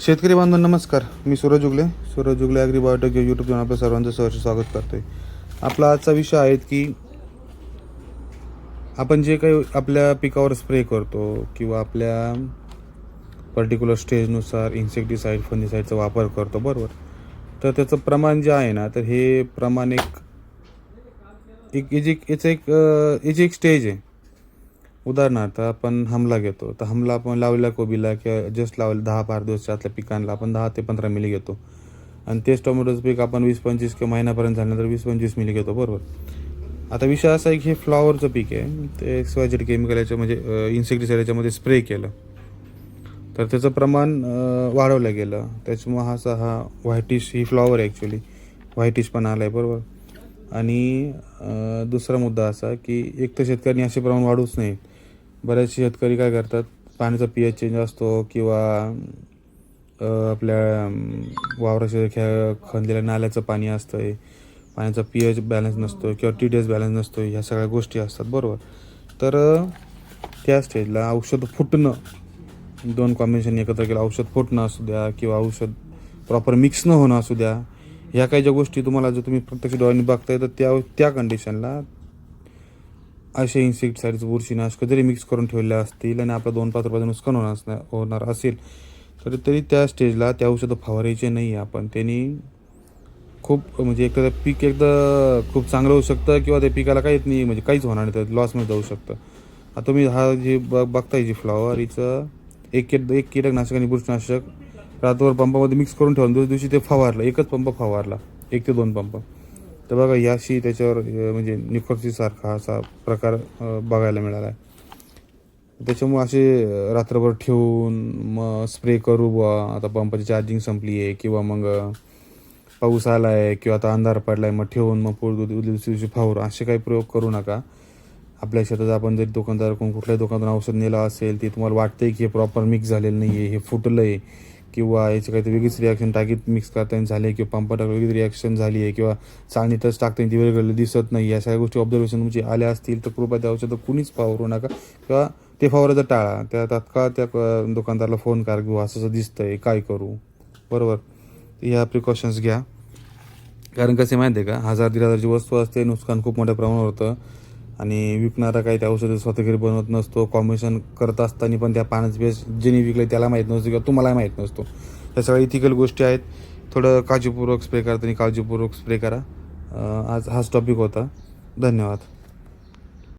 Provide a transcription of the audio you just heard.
शेतकरी बांधव नमस्कार. मी सूरज उगले. सूरज उगले ॲग्री बायोटेक या यूट्यूब चॅनल आपल्या सर्वांचं सहर्ष स्वागत करतो आहे आपला आजचा विषय आहे की आपण जे काही आपल्या पिकावर स्प्रे करतो किंवा आपल्या पर्टिक्युलर स्टेजनुसार इन्सेक्टिसाईड फंगिसाईडचा वापर करतो बरोबर? तर त्याचं प्रमाण जे आहे ना तर हे प्रमाण एक एक याची याचं एक अं, याची एक स्टेज आहे. उदाहरणार्थ आपण हमला घेतो तर हमला आपण लावलेल्या कोबीला किंवा जस्ट लावले दहा बारा दिवसच्या आतल्या पिकांना आपण दहा ते पंधरा मिली घेतो. आणि तेच टोमॅटोचं पीक आपण वीस पंचवीस किंवा महिन्यापर्यंत झाल्यानंतर वीस पंचवीस मिली घेतो बरोबर? आता विषय असा आहे की हे फ्लॉवरचं पीक आहे ते एक्सवायजेड केमिकल याच्या म्हणजे इन्सेक्टिसाईड याच्यामध्ये स्प्रे केलं. तर त्याचं प्रमाण वाढवलं गेलं. त्याच्यामुळं हा असा हा व्हायटिश ही फ्लॉवर आहे ॲक्च्युली व्हायटिश पण आला आहे बरोबर? आणि दुसरा मुद्दा असा की एक तर शेतकऱ्यांनी असे प्रमाण वाढूच नाही बरेचसे शेतकरी काय करतात? पाण्याचा पी एच चेंज असतो किंवा आपल्या अं, वावराच्या ख्या खणलेल्या नाल्याचं पाणी असतं आहे पाण्याचा पी एच बॅलन्स नसतो किंवा टी डी एस बॅलन्स नसतो ह्या सगळ्या गोष्टी असतात बरोबर? तर त्या स्टेजला औषध फुटणं. दोन कॉम्बिनेशन एकत्र केलं औषध फुटणं असू द्या किंवा औषध प्रॉपर मिक्स न होणं असू द्या ह्या काही ज्या गोष्टी तुम्हाला जर तुम्ही प्रत्यक्ष डोळ्यांनी बघताय तर त्या त्या कंडिशनला असे इन्सेक्टिसाइड्स बुरशीनाशक जरी मिक्स करून ठेवले असतील आणि आपलं दोन पाच रुपयाचं नुकसान होणार असणार होणार असेल तर तरी त्या स्टेजला त्या औषधं फवारायचे नाही आपण. त्यांनी खूप म्हणजे एकदा पीक एकदा खूप चांगलं होऊ शकतं किंवा त्या पिकाला काहीच नाही म्हणजे काहीच होणार नाही तर लॉसमध्ये जाऊ शकतं. आता तुम्ही हा जे ब बघताय जी फ्लॉवर हिचं एक किट एक कीटकनाशक आणि बुरशीनाशक रात्रभर पंपामध्ये मिक्स करून ठेवून दुसऱ्या दिवशी ते फवारलं एकच पंप फवारला एक ते दोन पंप. तर बघा याशी त्याच्यावर म्हणजे निकोर्सीसारखा असा प्रकार बघायला मिळाला आहे त्याच्यामुळे असे रात्रभर ठेवून मग स्प्रे करू बुवा. आता पंपाची चार्जिंग संपली आहे किंवा मग पाऊस आला आहे किंवा आता अंधार पडला आहे मग ठेवून मग पुढ दुसऱ्या दिवशी फावरू असे काही प्रयोग करू नका. आपल्या शेतात आपण जरी कोण कुठल्याही दुकानातून औषध नेलं असेल ते तुम्हाला वाटतंय की हे प्रॉपर मिक्स झालेलं नाही आहे हे फुटलं आहे किंवा याची काहीतरी वेगळीच रिॲक्शन टाकीत मिक्स करताना येईल झाले किंवा पंप टाक वेगळी रिॲक्शन झाली आहे किंवा चाळणीतच टाकताना ती वेगळं दिसत नाही या सगळ्या गोष्टी ऑब्झर्वेशन तुमची आल्या असतील तर कृपया त्या औषधं कुणीच फावरू नका. किंवा ते फवारायचं टाळा त्या तात्काळ त्या क- दुकानदाराला फोन करा किंवा असं असं आहे काय करू? बरोबर? तर ह्या प्रिकॉशन्स घ्या. कारण कसे माहिती आहे का? हजार दीड हजारची वस्तू असते नुकसान खूप मोठ्या प्रमाणावर होतं. आणि विकणारा काही त्या औषधं स्वतः घरी बनवत नसतो कॉम्बिनेशन करत असताना पण त्या पाण्याचं बेस ज्याने विकलं त्याला माहीत नसतो किंवा तुम्हाला माहीत नसतो. या सगळ्या इथिकल गोष्टी आहेत. थोडं काळजीपूर्वक स्प्रे करताना काळजीपूर्वक स्प्रे करा. आज हाच टॉपिक होता. धन्यवाद.